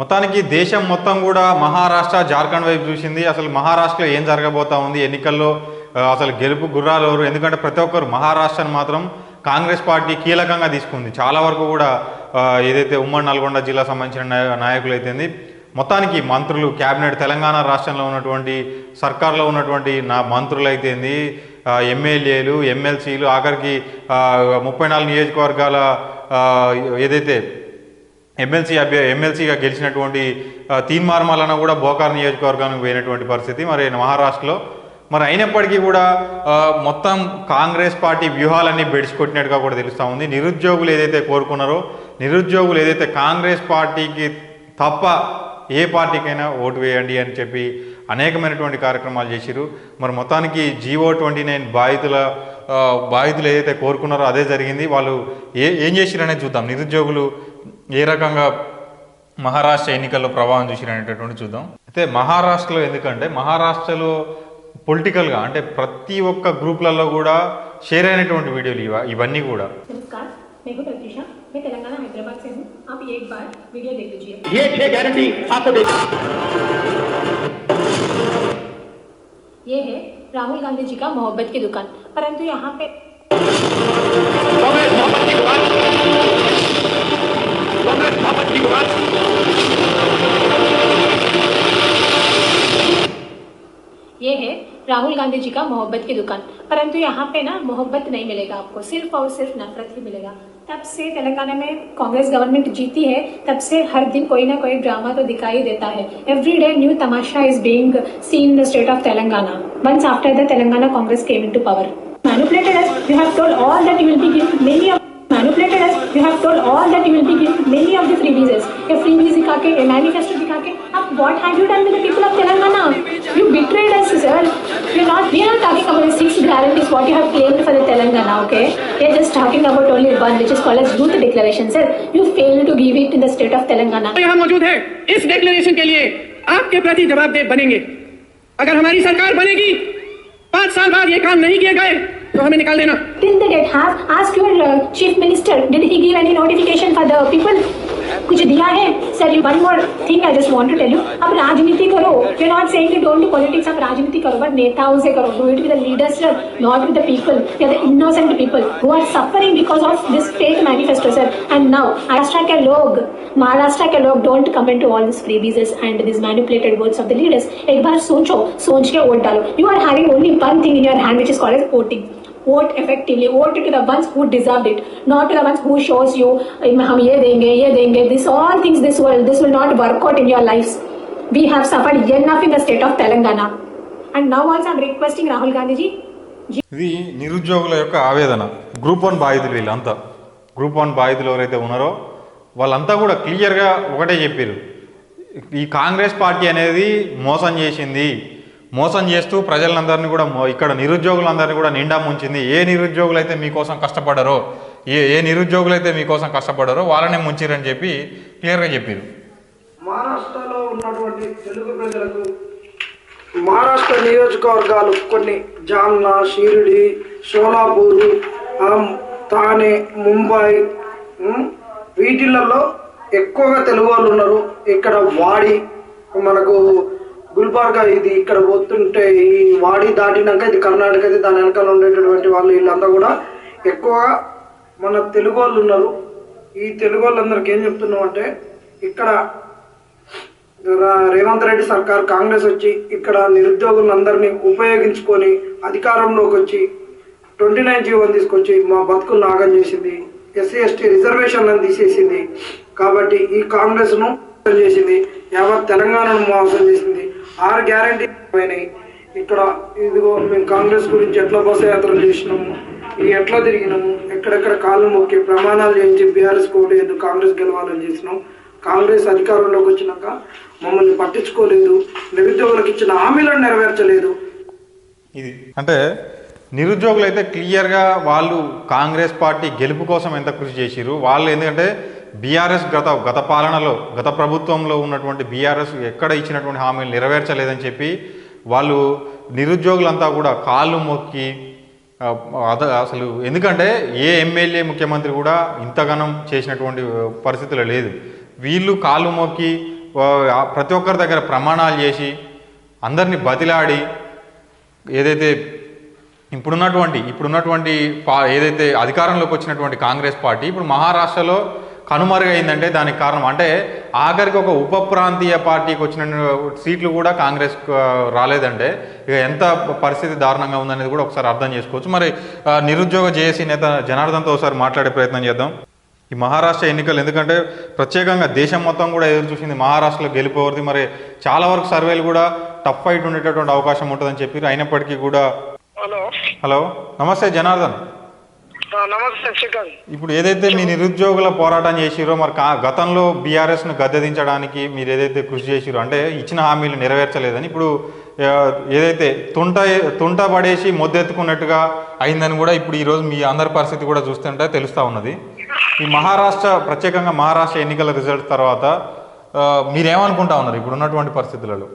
మొత్తానికి దేశం మొత్తం కూడా మహారాష్ట్ర జార్ఖండ్ వైపు చూసింది. అసలు మహారాష్ట్రలో ఏం జరగబోతా ఉంది? ఎన్నికల్లో అసలు గెలుపు గుర్రాలు ఎవరు? ఎందుకంటే ప్రతి ఒక్కరు మహారాష్ట్రను మాత్రం కాంగ్రెస్ పార్టీ కీలకంగా తీసుకుంది. చాలా వరకు కూడా ఏదైతే ఉమ్మడి నల్గొండ జిల్లా సంబంధించిన నాయకులు అయితేంది మొత్తానికి మంత్రులు క్యాబినెట్ తెలంగాణ రాష్ట్రంలో ఉన్నటువంటి సర్కార్లో ఉన్నటువంటి నా మంత్రులు అయితేంది ఎమ్మెల్యేలు ఎమ్మెల్సీలు ఆఖరికి ముప్పై నాలుగు నియోజకవర్గాల ఏదైతే ఎమ్మెల్సీ అభ్య ఎమ్మెల్సీగా గెలిచినటువంటి తీన్ మార్మాలన్న కూడా బోకార్ నియోజకవర్గానికి పోయినటువంటి పరిస్థితి. మరి మహారాష్ట్రలో మరి అయినప్పటికీ కూడా మొత్తం కాంగ్రెస్ పార్టీ వ్యూహాలన్నీ బెడిచికొట్టినట్టుగా కూడా తెలుస్తూ ఉంది. నిరుద్యోగులు ఏదైతే కోరుకున్నారో నిరుద్యోగులు ఏదైతే కాంగ్రెస్ పార్టీకి తప్ప ఏ పార్టీకైనా ఓటు వేయండి అని చెప్పి అనేకమైనటువంటి కార్యక్రమాలు చేసిరు మరి మొత్తానికి జీవో ట్వంటీ నైన్ బాధితుల బాధితులు ఏదైతే కోరుకున్నారో అదే జరిగింది. వాళ్ళు ఏ ఏం చేసిరు చూద్దాం. నిరుద్యోగులు ఏ రకంగా మహారాష్ట్ర ఎన్నికల్లో ప్రభావం చూసిరు అనేటటువంటి చూద్దాం అయితే మహారాష్ట్రలో ఎందుకంటే మహారాష్ట్రలో పొలిటికల్గా అంటే ప్రతి ఒక్క గ్రూప్లలో కూడా షేర్ అయినటువంటి వీడియోలు ఇవ ఇవన్నీ కూడా नमस्कार मैं हूँ प्रत्युषा मैं तेलंगाना हैदराबाद से हूँ आप एक बार वीडियो देख लीजिए ये छह गारंटी आपको दे ये है राहुल गांधी जी का मोहब्बत की दुकान परंतु यहाँ पे कांग्रेस मोहब्बत की दुकान राहुल गांधी जी का मोहब्बत की दुकान। परंतु यहाँ पे ना मोहब्बत नहीं मिलेगा आपको, सिर्फ़ और सिर्फ़ नफरत ही मिलेगा। तब से तेलंगाना में कांग्रेस गवर्नमेंट जीती है, तब से हर दिन कोई ना कोई ड्रामा तो दिखाई देता है। Every day new Tamasha is being seen the state of Telangana. Once after the Telangana Congress came in to power manipulated you have told all that you will be give many all that you will be giving many of the freebies. A freebies दिखा के, manifesto दिखा के, अब you done with the people of Telangana? You betrayed us, sir. We're not, we are not talking about the six guarantees what you have claimed for the Telangana, okay? We are just talking about only one, which is called as youth declaration, sir. You failed to give it in the state of Telangana. यहाँ मौजूद है इस declaration के लिए आपके प्रति जवाबदेह बनेंगे अगर हमारी सरकार बनेगी पाँच साल बाद ये काम नहीं किए गए तो हमें निकाल देना। Till the date, have ask your uh, chief minister, he give any notification for the people? कुछ दिया है? Sir you one more thing I just want to tell you अब राजनीति करो। You not saying you don't do politics अब राजनीति करो। But नेताओं से करो। Do it with the leaders not with the people are the innocent people who are suffering because of this fake manifesto sir and now Maharashtra के लोग महाराष्ट्र के लोग don't come in to all this freebies and this manipulated words of the leaders एक बार सोचो सोच के vote डालो you are having only one thing in your hand which is called as voting vote effectively vote to the ones who deserved it not to the ones who shows you हम ये देंगे ये देंगे this all things this will this will not work out in your lives we have suffered enough in the state of telangana and now also i'm requesting rahul gandhi ji ఇది నిరుద్యోగుల యొక్క ఆవేదన group one బాధితులు వీళ్ళంతా group one బాధితులు ఎవరైతే ఉన్నారో వాళ్ళంతా కూడా క్లియర్గా ఒకటే చెప్పారు ఈ కాంగ్రెస్ పార్టీ అనేది మోసం చేసింది మోసం చేస్తూ ప్రజలందరినీ కూడా ఇక్కడ నిరుద్యోగులందరినీ కూడా నిండా ముంచింది. ఏ నిరుద్యోగులు అయితే మీకోసం కష్టపడరో ఏ ఏ నిరుద్యోగులు అయితే మీకోసం కష్టపడరో వాళ్ళనే ముంచిరని చెప్పి క్లియర్గా చెప్పారు. మహారాష్ట్రలో ఉన్నటువంటి తెలుగు ప్రజలకు మహారాష్ట్ర నియోజకవర్గాలు కొన్ని జాల్నా షిరిడి షోలాపూర్ థానే ముంబై వీటిలలో ఎక్కువగా తెలుగు వాళ్ళు ఉన్నారు. ఇక్కడ వాడి మనకు గుల్బర్గా ఇది ఇక్కడ పోతుంటే ఈ వాడి దాటినాక ఇది కర్ణాటక ఇది దాని వెనకాల ఉండేటటువంటి వాళ్ళు వీళ్ళంతా కూడా ఎక్కువగా మన తెలుగు వాళ్ళు ఉన్నారు. ఈ తెలుగు వాళ్ళందరికీ ఏం చెప్తున్నాం అంటే ఇక్కడ రేవంత్ రెడ్డి సర్కార్ కాంగ్రెస్ వచ్చి ఇక్కడ నిరుద్యోగులందరినీ ఉపయోగించుకొని అధికారంలోకి వచ్చి ట్వంటీ నైన్ జీవోని తీసుకొచ్చి మా బతుకులు నాగం చేసింది. ఎస్సీ ఎస్టీ రిజర్వేషన్లను తీసేసింది. కాబట్టి ఈ కాంగ్రెస్ను చేసింది. యావత్ తెలంగాణను మోసం చేసింది. ఆరు గ్యారంటీ పోయినాయి. ఇక్కడ ఇదిగో మేము కాంగ్రెస్ గురించి ఎట్లా బస్సు యాత్రలు చేసినాము ఇవి ఎట్లా తిరిగినాము ఎక్కడెక్కడ కాళ్ళు మొక్కి ప్రమాణాలు చేయించి బీఆర్ఎస్ కోటి ఎందుకు కాంగ్రెస్ గెలవాలని చేసినాం. కాంగ్రెస్ అధికారంలోకి వచ్చినాక మమ్మల్ని పట్టించుకోలేదు నిరుద్యోగులకు ఇచ్చిన హామీలను నెరవేర్చలేదు. ఇది అంటే నిరుద్యోగులు అయితే క్లియర్గా వాళ్ళు కాంగ్రెస్ పార్టీ గెలుపు కోసం ఎంత కృషి చేసిరు వాళ్ళు ఎందుకంటే బీఆర్ఎస్ గత గత పాలనలో గత ప్రభుత్వంలో ఉన్నటువంటి బీఆర్ఎస్ ఎక్కడ ఇచ్చినటువంటి హామీలు నెరవేర్చలేదని చెప్పి వాళ్ళు నిరుద్యోగులంతా కూడా కాళ్ళు మొక్కి అద అసలు ఎందుకంటే ఏ ఎమ్మెల్యే ముఖ్యమంత్రి కూడా ఇంతగానం చేసినటువంటి పరిస్థితులు లేదు. వీళ్ళు కాళ్ళు మొక్కి ప్రతి ఒక్కరి దగ్గర ప్రమాణాలు చేసి అందరినీ బతిలాడి ఏదైతే ఇప్పుడున్నటువంటి ఇప్పుడున్నటువంటి పా ఏదైతే అధికారంలోకి వచ్చినటువంటి కాంగ్రెస్ పార్టీ ఇప్పుడు మహారాష్ట్రలో కనుమరుగైందంటే దానికి కారణం. అంటే ఆఖరికి ఒక ఉప ప్రాంతీయ పార్టీకి వచ్చిన సీట్లు కూడా కాంగ్రెస్ రాలేదంటే ఇక ఎంత పరిస్థితి దారుణంగా ఉందనేది కూడా ఒకసారి అర్థం చేసుకోవచ్చు. మరి నిరుద్యోగ జేఏసీ నేత జనార్దన్తో ఒకసారి మాట్లాడే ప్రయత్నం చేద్దాం. ఈ మహారాష్ట్ర ఎన్నికలు ఎందుకంటే ప్రత్యేకంగా దేశం మొత్తం కూడా ఎదురు చూసింది మహారాష్ట్రలో గెలిపోవద్ది మరి చాలా వరకు సర్వేలు కూడా టఫ్ ఫైట్ ఉండేటటువంటి అవకాశం ఉంటుందని చెప్పి అయినప్పటికీ కూడా హలో. హలో. నమస్తే జనార్దన్. నమస్తే శ్రీకాంత్. ఇప్పుడు ఏదైతే మీ నిరుద్యోగుల పోరాటం చేసిరో మరి గతంలో బీఆర్ఎస్ను గద్దెదించడానికి మీరు ఏదైతే కృషి చేసిరో అంటే ఇచ్చిన హామీలు నెరవేర్చలేదని ఇప్పుడు ఏదైతే తుంట తుంట పడేసి మొద్దెత్తుకున్నట్టుగా అయిందని కూడా ఇప్పుడు ఈరోజు మీ అందరి పరిస్థితి కూడా చూస్తుంటే తెలుస్తూ ఉన్నది. ఈ మహారాష్ట్ర ప్రత్యేకంగా మహారాష్ట్ర ఎన్నికల రిజల్ట్ తర్వాత మీరేమనుకుంటా ఉన్నారు ఇప్పుడు ఉన్నటువంటి పరిస్థితులలో?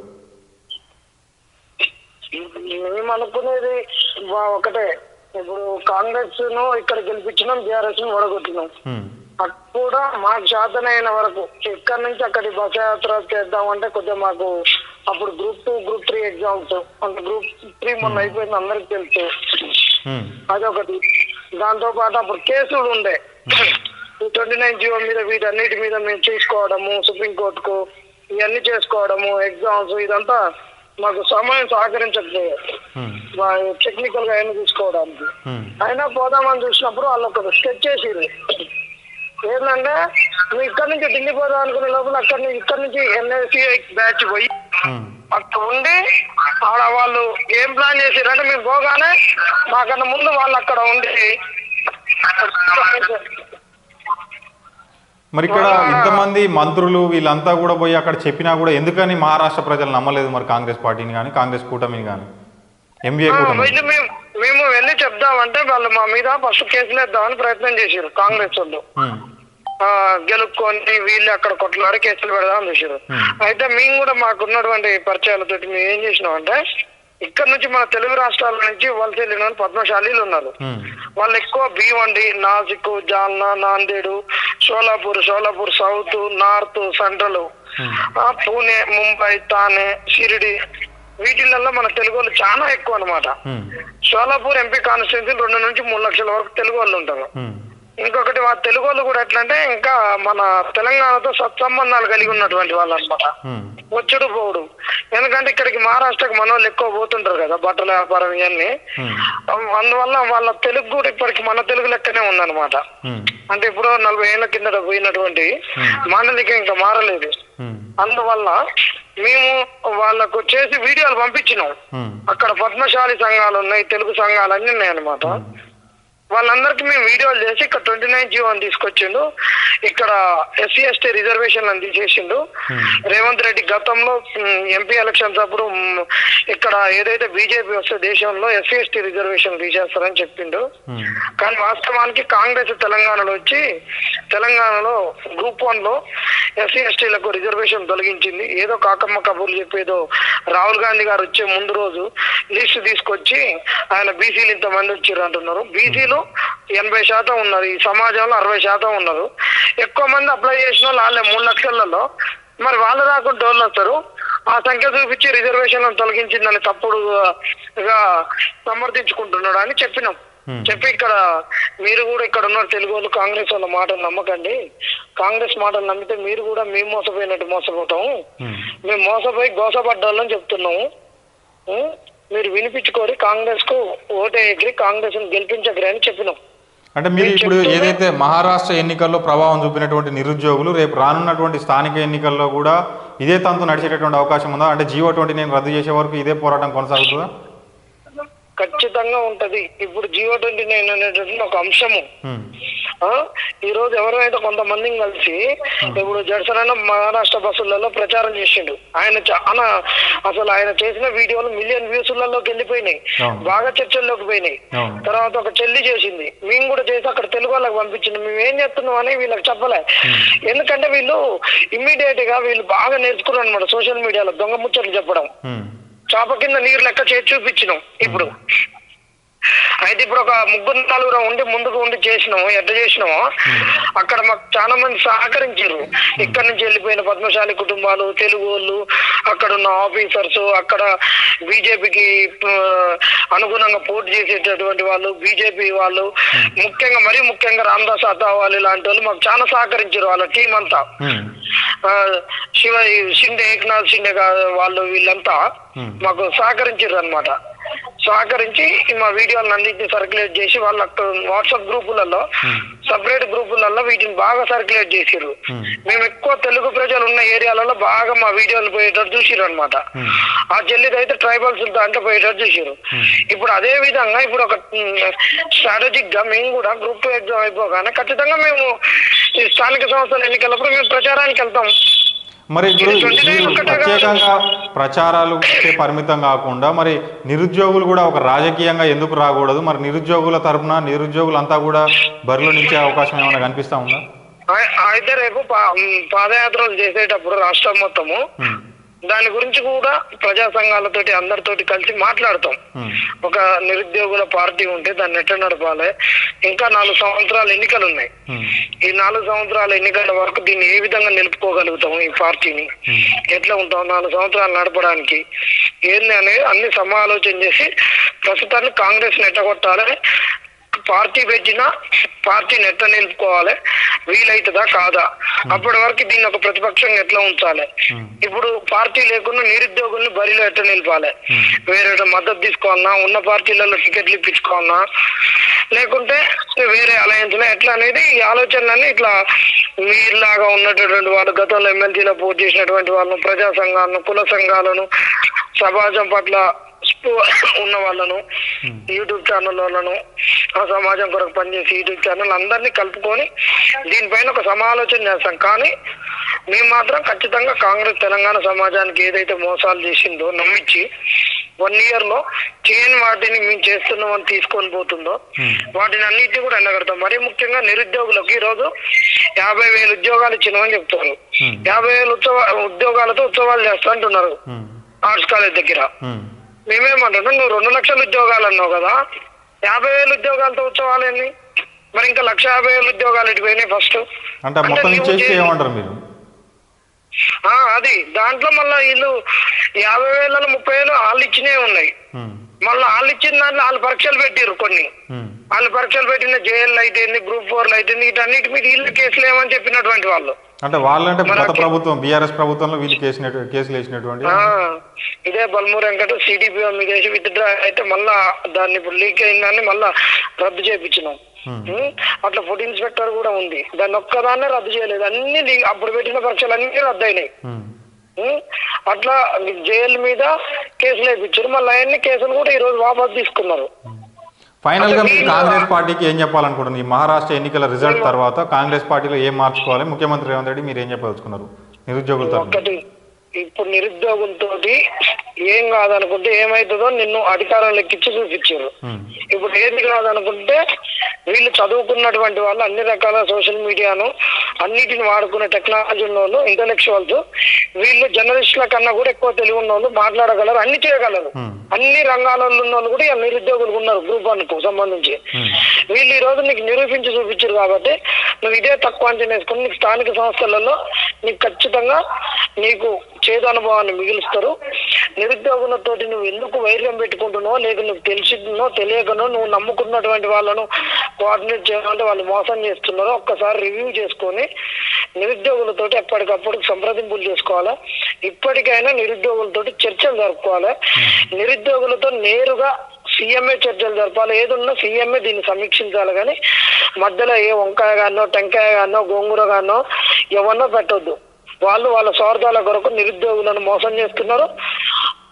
ఒకటే. ఇప్పుడు కాంగ్రెస్ను ఇక్కడ గెలిపించినాం బీఆర్ఎస్ను ఓడగొట్టినాం కూడా మాకు శాతనైన వరకు ఇక్కడి నుంచి అక్కడి బస్ యాత్ర చేద్దామంటే కొద్దిగా మాకు అప్పుడు group two group three exams. అంటే గ్రూప్ త్రీ మొన్న అయిపోయింది అందరికి తెలుసు. అదొకటి. దాంతో పాటు అప్పుడు కేసులు ఉండే. ట్వంటీ నైన్ జీవో మీద వీటన్నిటి మీద మేము చూసుకోవడము సుప్రీంకోర్టుకు ఇవన్నీ చేసుకోవడము ఎగ్జామ్స్ ఇదంతా మాకు సమయం సహకరించట్లేదు. టెక్నికల్గా అయినా చూసుకోవడానికి హ్మ్. అయినా పోదామని చూసినప్పుడు వాళ్ళు ఒక స్కెచ్ చేసిర్రు ఏంటంటే నువ్వు ఇక్కడ నుంచి ఢిల్లీ పోదాం అనుకునే లోపల అక్కడ నుంచి ఇక్కడ నుంచి ఎన్ఎస్సి బ్యాచ్ పోయి హ్మ్. అక్కడ ఉండి ఆడ వాళ్ళు ఏం ప్లాన్ చేసిరంటే మేము పోగానే మాకన్నా ముందు వాళ్ళు అక్కడ ఉండి మరి ఇక్కడ ఇంతమంది మంత్రులు వీళ్ళంతా కూడా పోయి అక్కడ చెప్పినా కూడా ఎందుకని మహారాష్ట్ర ప్రజలు నమ్మలేదు మరి కాంగ్రెస్ పార్టీని కానీ కాంగ్రెస్ కూటమిని కానీ ఎంబీఏ కూటమి మేము మేము వెళ్ళి చెప్దామంటే వాళ్ళు మా మీద ఫస్ట్ కేసులు వేద్దామని ప్రయత్నం చేశారు కాంగ్రెస్ వాళ్ళు. గెలుపుకొని వీళ్ళు అక్కడ కొట్లాడి కేసులు పెడదామని చూసారు. అయితే మేము కూడా మాకున్నటువంటి పరిచయాలతో మేము ఏం చేసినాం అంటే ఇక్కడ నుంచి మన తెలుగు రాష్ట్రాల నుంచి వలస వెళ్ళిన వాళ్ళు పద్మశాలీలు ఉన్నారు. వాళ్ళు ఎక్కువ Bhiwandi Nashik Jalna Nanded Solapur Solapur south north central ఆ, పూణే ముంబై తానే షిరిడి వీటిలలో మన తెలుగు వాళ్ళు చాలా ఎక్కువ అన్నమాట హ్మ్. షోలాపూర్ ఎంపీ కాన్స్టిట్యున్సీ రెండు నుంచి మూడు లక్షల వరకు తెలుగు వాళ్ళు ఉంటారు. ఇంకొకటి వా తెలుగు వాళ్ళు కూడా ఎట్లా అంటే ఇంకా మన తెలంగాణతో సత్సంబంధాలు కలిగి ఉన్నటువంటి వాళ్ళు అనమాట. వచ్చుడు పోవుడు ఎందుకంటే ఇక్కడికి మహారాష్ట్రకు మన వాళ్ళు ఎక్కువ పోతుంటారు కదా బట్టల వ్యాపారం ఇవన్నీ. అందువల్ల వాళ్ళ తెలుగు కూడా ఇప్పటికి మన తెలుగు లెక్కనే ఉందన్నమాట. అంటే ఇప్పుడు నలభై ఏళ్ళ కిందట పోయినటువంటి మాండలికం ఇంకా మారలేదు. అందువల్ల మేము వాళ్ళకు చేసి వీడియోలు పంపించినాం. అక్కడ పద్మశాలి సంఘాలు ఉన్నాయి తెలుగు సంఘాలు అన్ని ఉన్నాయి అనమాట వాళ్ళందరికీ మేము వీడియోలు చేసి ఇక్కడ ట్వంటీ నైన్ జీవో అని తీసుకొచ్చిండు. ఇక్కడ ఎస్సీ ఎస్టీ రిజర్వేషన్ అని తీసేసిండు రేవంత్ రెడ్డి గతంలో ఎంపీ ఎలక్షన్స్ అప్పుడు ఇక్కడ ఏదైతే బీజేపీ వస్తే దేశంలో ఎస్సీ ఎస్టీ రిజర్వేషన్ తీసేస్తారని చెప్పిండు. హ్మ్. కానీ వాస్తవానికి కాంగ్రెస్ తెలంగాణలో వచ్చి తెలంగాణలో గ్రూప్ వన్లో ఎస్సీ ఎస్టీలకు రిజర్వేషన్ తొలగించింది. ఏదో కాకమ్మ కబుర్లు చెప్పేదో రాహుల్ గాంధీ గారు వచ్చే ముందు రోజు లిస్టు తీసుకొచ్చి ఆయన బీసీలు ఇంతమంది వచ్చారు అంటున్నారు. బీసీలు ఎనభై శాతం ఉన్నారు ఈ సమాజంలో అరవై శాతం ఉన్నారు ఎక్కువ మంది అప్లై చేసిన వాళ్ళు వాళ్ళే మూడు లక్షలలో. మరి వాళ్ళు రాకుండా వాళ్ళు వస్తారు ఆ సంఖ్య చూపించి రిజర్వేషన్ తొలగించిందని తప్పుడు గా సమర్థించుకుంటున్నాడు అని చెప్పినాం. చెప్పి ఇక్కడ మీరు కూడా ఇక్కడ ఉన్న తెలుగు వాళ్ళు కాంగ్రెస్ వాళ్ళ మాటలు నమ్మకండి. కాంగ్రెస్ మాటలు నమ్మితే మీరు కూడా మేము మోసపోయినట్టు మోసపోతాము. మేము మోసపోయి గోసపడ్డాలని చెప్తున్నాము? మీరు వినిపించుకోరి కాంగ్రెస్కు ఓటే ఎగిరి కాంగ్రెస్ని గెలిపించగరి అని చెప్పినాం. అంటే మీరు ఇప్పుడు ఏదైతే మహారాష్ట్ర ఎన్నికల్లో ప్రభావం చూపినటువంటి నిరుద్యోగులు రేపు రానున్నటువంటి స్థానిక ఎన్నికల్లో కూడా ఇదే తంతు నడిచేటటువంటి అవకాశం ఉందా? అంటే జీవో ట్వంటీ నేను రద్దు చేసే వరకు ఇదే పోరాటం కొనసాగుతుందా? ఖచ్చితంగా ఉంటది. ఇప్పుడు జియో ట్వంటీ నైన్ అనేటువంటి ఒక అంశము. ఈ రోజు ఎవరైతే కొంతమందిని కలిసి ఇప్పుడు జడ్సన్ అన్న మహారాష్ట్ర బస్సులలో ప్రచారం చేసిండు. ఆయన చాలా అసలు ఆయన చేసిన వీడియోలు మిలియన్ వ్యూస్లలోకి వెళ్ళిపోయినాయి. బాగా చర్చల్లోకి పోయినాయి. తర్వాత ఒక చెల్లి చేసింది. మేము కూడా చేసి అక్కడ తెలుగు వాళ్ళకి పంపించింది. మేము ఏం చేస్తున్నాం అని వీళ్ళకి చెప్పలే. ఎందుకంటే వీళ్ళు ఇమ్మీడియట్గా వీళ్ళు బాగా నేర్చుకున్నారు అనమాట సోషల్ మీడియాలో దొంగ ముచ్చట్లు చెప్పడం. చాప కింద నీరు లెక్క చేసి చూపించినాం. ఇప్పుడు అయితే ఇప్పుడు ఒక ముగ్గురు నలుగురు ఉండి ముందుకు ఉండి చేసినాము. ఎట్ట చేసినామో? అక్కడ మాకు చాలా మంది సహకరించారు. ఇక్కడ నుంచి వెళ్ళిపోయిన పద్మశాలి కుటుంబాలు తెలుగు వాళ్ళు అక్కడ ఉన్న ఆఫీసర్స్ అక్కడ బీజేపీకి అనుగుణంగా పోటీ చేసేటటువంటి వాళ్ళు బీజేపీ వాళ్ళు ముఖ్యంగా మరీ ముఖ్యంగా రామదాస్ అతావాలి లాంటి వాళ్ళు మాకు చాలా సహకరించారు వాళ్ళ టీం అంతా. శివ షిండే ఏకనాథ్ షిండే వాళ్ళు వీళ్ళంతా Hmm. మాకు సహకరించారు అనమాట సహకరించి మా వీడియోలను అన్నింటినీ సర్క్యులేట్ చేసి వాళ్ళ వాట్సాప్ గ్రూపులలో సపరేట్ గ్రూపులలో వీటిని బాగా సర్క్యులేట్ చేసిర్రు. Hmm. మేము ఎక్కువ తెలుగు ప్రజలు ఉన్న ఏరియాలలో బాగా మా వీడియోలు పోయేటట్టు చూసిర్రు అనమాట Hmm. ఆ చెల్లిది అయితే ట్రైబల్స్ దాంట్లో పోయేటట్టు చూసిర్రు. ఇప్పుడు అదే విధంగా ఇప్పుడు ఒక స్ట్రాటజిక్గా మేము కూడా గ్రూప్ టూ ఎగ్జామ్ అయిపోగానే ఖచ్చితంగా మేము ఈ స్థానిక సంస్థల ఎన్నికలప్పుడు మేము ప్రచారానికి వెళ్తాం. మరి ఇప్పుడు ఇది 29 మీరు ఒకటే ప్రత్యేకంగా ప్రచారాలకే పరిమితం కాకుండా మరి నిరుద్యోగులు కూడా ఒక రాజకీయంగా ఎందుకు రాకూడదు? మరి నిరుద్యోగుల తరపున నిరుద్యోగులంతా కూడా బరిలో నిలిచే అవకాశం ఏమైనా కనిపిస్తా ఉందా? అయితే రేపు పాదయాత్రలు చేసేటప్పుడు రాష్ట్రం మొత్తము దాని గురించి కూడా ప్రజా సంఘాలతోటి అందరితోటి కలిసి మాట్లాడతాం. ఒక నిరుద్యోగుల పార్టీ ఉంటే దాన్ని ఎట్లా నడపాలి? ఇంకా నాలుగు సంవత్సరాలు ఎన్నికలు ఉన్నాయి. ఈ నాలుగు సంవత్సరాల ఎన్నికల వరకు దీన్ని ఏ విధంగా నిలుపుకోగలుగుతాం ఈ పార్టీని? ఎట్లా ఉంటాం నాలుగు సంవత్సరాలు నడపడానికి? ఏంది అనేది అన్ని సమాలోచన చేసి ప్రస్తుతాన్ని కాంగ్రెస్ నెట్టగొట్టాలి పార్టీ పెట్టినా పార్టీని ఎట్లా నిలుపుకోవాలి వీలైతుందా కాదా? అప్పటి వరకు దీన్ని ఒక ప్రతిపక్షంగా ఎట్లా ఉంచాలి? ఇప్పుడు పార్టీ లేకుండా నిరుద్యోగుల్ని బరిలో ఎట్లా నిలపాలి వేరే మద్దతు తీసుకోవాలన్నా ఉన్న పార్టీలలో టికెట్లు ఇప్పించుకోవాలన్నా లేకుంటే వేరే అలయన్స్లో ఎట్లా అనేది ఈ ఆలోచనలన్నీ ఇట్లా మీలాగా ఉన్నటువంటి వాళ్ళు గతంలో ఎమ్మెల్సీలో పోటీ చేసినటువంటి వాళ్ళను ప్రజా సంఘాలను కుల సంఘాలను సమాజం పట్ల ఉన్న వాళ్ళను యూట్యూబ్ ఛానల్ వాళ్ళను ఆ సమాజం కొరకు పనిచేసే యూట్యూబ్ ఛానల్ అందరినీ కలుపుకొని దీనిపైన ఒక సమాలోచన చేస్తాం. కానీ మేము మాత్రం ఖచ్చితంగా కాంగ్రెస్ తెలంగాణ సమాజానికి ఏదైతే మోసాలు చేసిందో నమ్మించి వన్ ఇయర్లో చేయని వాటిని మేము చేస్తున్నామని తీసుకొని పోతుందో వాటిని అన్నిటిని కూడా ఎండగడతాం. మరీ ముఖ్యంగా నిరుద్యోగులకు ఈ రోజు యాభై వేలు ఉద్యోగాలు ఇచ్చినామని చెప్తారు యాభై వేలు ఉత్సవ ఉద్యోగాలతో ఉత్సవాలు చేస్తా అంటున్నారు. ఆర్ట్స్ కాలేజ్ దగ్గర. మేమేమంటున్నాం? నువ్వు రెండు లక్షల ఉద్యోగాలు అన్నావు కదా యాభై వేలు ఉద్యోగాలతో ఉత్సవాలు ఎన్ని? మరి ఇంకా లక్ష యాభై వేలు ఉద్యోగాలు ఇటు పోయినాయి ఫస్ట్? అంటే మొత్తం ఏమంటారు మీరు? ఆ, అది. దాంట్లో మళ్ళీ వీళ్ళు యాభై వేలలో ముప్పై వేలు వాళ్ళు ఇచ్చినవి ఉన్నాయి. మళ్ళీ వాళ్ళు ఇచ్చిన దాంట్లో వాళ్ళు పరీక్షలు పెట్టిర్రు కొన్ని. వాళ్ళు పరీక్షలు పెట్టిన జేఎల్ అయితేంది గ్రూప్ ఫోర్లు అయితే వీటన్నిటి మీద వీళ్ళు కేసులు ఏమని చెప్పినటువంటి వాళ్ళు. అంటే వాళ్ళంటే గత ప్రభుత్వం బీఆర్ఎస్ ప్రభుత్వంలో వీళ్ళు కేసినట్టు కేసులు వేసినటువంటి ఇదే బల్మూరు వెంకట సిడిపిఓ మీద వేసి విత్డ్రా అయితే మళ్ళా దాన్ని ఇప్పుడు లీక్ అయిందని మళ్ళా రద్దు చేయించినాం? అట్లా ఫుడ్ ఇన్స్పెక్టర్ కూడా ఉంది. దాన్ని ఒక్కదాన్నే రద్దు చేయలేదు. అన్ని అప్పుడు పెట్టిన పరీక్షలు అన్ని రద్దు అయినాయి? అట్లా జైలు మీద కేసులు వేయించారు. మళ్ళీ అవన్నీ కేసులు కూడా ఈ రోజు వాపస్ తీసుకున్నారు. ఫైనల్గా మీరు కాంగ్రెస్ పార్టీకి ఏం చెప్పాలనుకుంటున్నారు? ఈ మహారాష్ట్ర ఎన్నికల రిజల్ట్ తర్వాత కాంగ్రెస్ పార్టీలో ఏం మార్చుకోవాలి? ముఖ్యమంత్రి రేవంత్ రెడ్డి మీరు ఏం చెప్పదలుచుకున్నారు? నిరుద్యోగుల తరఫున. ఒకటి ఇప్పుడు నిరుద్యోగులతోటి ఏం కాదనుకుంటే ఏమైతుందో నిన్ను అధికారం లెక్కించి చూపించారు. ఇప్పుడు ఏది కాదనుకుంటే వీళ్ళు చదువుకున్నటువంటి వాళ్ళు అన్ని రకాల సోషల్ మీడియాను అన్నిటిని వాడుకునే టెక్నాలజీ ఇంటలెక్చువల్స్ వీళ్ళు జర్నలిస్టుల కన్నా కూడా ఎక్కువ తెలివి ఉన్న వాళ్ళు మాట్లాడగలరు అన్ని చేయగలరు. అన్ని రంగాలలో ఉన్న వాళ్ళు కూడా నిరుద్యోగులు ఉన్నారు గ్రూప్ వన్కు సంబంధించి. వీళ్ళు ఈ రోజు నీకు నిరూపించి చూపించారు కాబట్టి నువ్వు ఇదే తక్కువ అంచనా వేసుకుని నీకు స్థానిక సంస్థలలో నీకు ఖచ్చితంగా నీకు చేదు అనుభవాన్ని మిగులుస్తారు. నిరుద్యోగులతోటి నువ్వు ఎందుకు వైర్యం పెట్టుకుంటున్నావో లేక నువ్వు తెలిసినో తెలియకనో నువ్వు నమ్ముకున్నటువంటి వాళ్ళను కోఆర్డినేట్ చేయాలంటే వాళ్ళు మోసం చేస్తున్నారో ఒక్కసారి రివ్యూ చేసుకొని నిరుద్యోగులతోటి ఎప్పటికప్పుడు సంప్రదింపులు చేసుకోవాలా? ఇప్పటికైనా నిరుద్యోగులతోటి చర్చలు జరుపుకోవాలి? నిరుద్యోగులతో నేరుగా సీఎంఏ చర్చలు జరపాలి. ఏదున్నా సీఎంఏ దీన్ని సమీక్షించాలి కానీ మధ్యలో ఏ వంకాయ గానో టెంకాయ గానో గోంగూర గానో ఎవరినో పెట్టొద్దు. వాళ్ళు వాళ్ళ స్వార్థాల కొరకు నిరుద్యోగులను మోసం చేస్తున్నారు.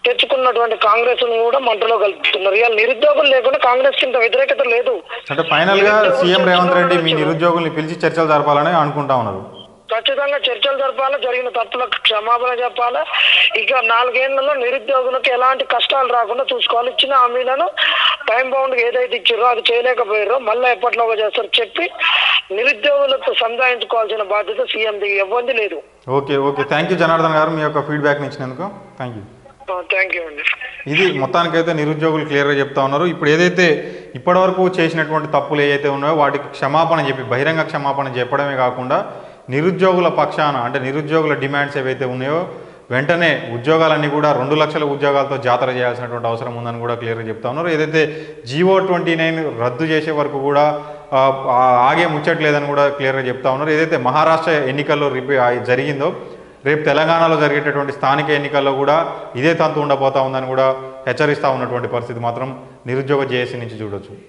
తెచ్చుకున్నటువంటి కాంగ్రెస్ కూడా మంటలో కలుపుతున్నారు. ఇవాళ నిరుద్యోగులు లేకుండా కాంగ్రెస్ కింద వ్యతిరేకత లేదు. అంటే ఫైనల్గా సీఎం రేవంత్ రెడ్డి మీ నిరుద్యోగుల్ని పిలిచి చర్చలు జరపాలని అనుకుంటా ఉన్నారు. ఖచ్చితంగా చర్చలు జరపాలి జరిగిన తప్పులకు క్షమాపణ చెప్పాలి. ఇక నాలుగేళ్ళలో నిరుద్యోగులకు ఎలాంటి కష్టాలు రాకుండా చూసుకోవాలి. ఇచ్చిన హామీలను టైం బౌండ్ ఏదైతే ఇచ్చారో అది చేయలేకపోయారో మళ్ళీ ఎప్పటిలోగా చేస్తారు చెప్పి నిరుద్యోగులకు సంధాయించుకోవాల్సిన బాధ్యత సీఎం ది ఇవ్వంది లేదు. Okay okay. Thank you Janardhan గారు మీ యొక్క ఫీడ్బ్యాక్ ఇచ్చినందుకు. థ్యాంక్ యూ థ్యాంక్ యూ అండి. ఇది మొత్తానికైతే నిరుద్యోగులు క్లియర్గా చెప్తా ఉన్నారు. ఇప్పుడు ఏదైతే ఇప్పటివరకు చేసినటువంటి తప్పులు ఏవైతే ఉన్నాయో వాటికి క్షమాపణ చెప్పి బహిరంగ క్షమాపణ చెప్పడమే కాకుండా నిరుద్యోగుల పక్షాన అంటే నిరుద్యోగుల డిమాండ్స్ ఏవైతే ఉన్నాయో వెంటనే ఉద్యోగాలన్నీ కూడా రెండు లక్షల ఉద్యోగాలతో జాతర చేయాల్సినటువంటి అవసరం ఉందని కూడా క్లియర్గా చెప్తా ఉన్నారు. ఏదైతే జీవో ట్వంటీ నైన్ రద్దు చేసే వరకు కూడా ఆగే ముచ్చట్లేదని కూడా క్లియర్గా చెప్తా ఉన్నారు. ఏదైతే మహారాష్ట్ర ఎన్నికల్లో జరిగిందో రేపు తెలంగాణలో జరిగేటటువంటి స్థానిక ఎన్నికల్లో కూడా ఇదే తంతు ఉండబోతా ఉందని కూడా హెచ్చరిస్తూ ఉన్నటువంటి పరిస్థితి మాత్రం నిరుద్యోగ జేఏసీ నుంచి చూడొచ్చు.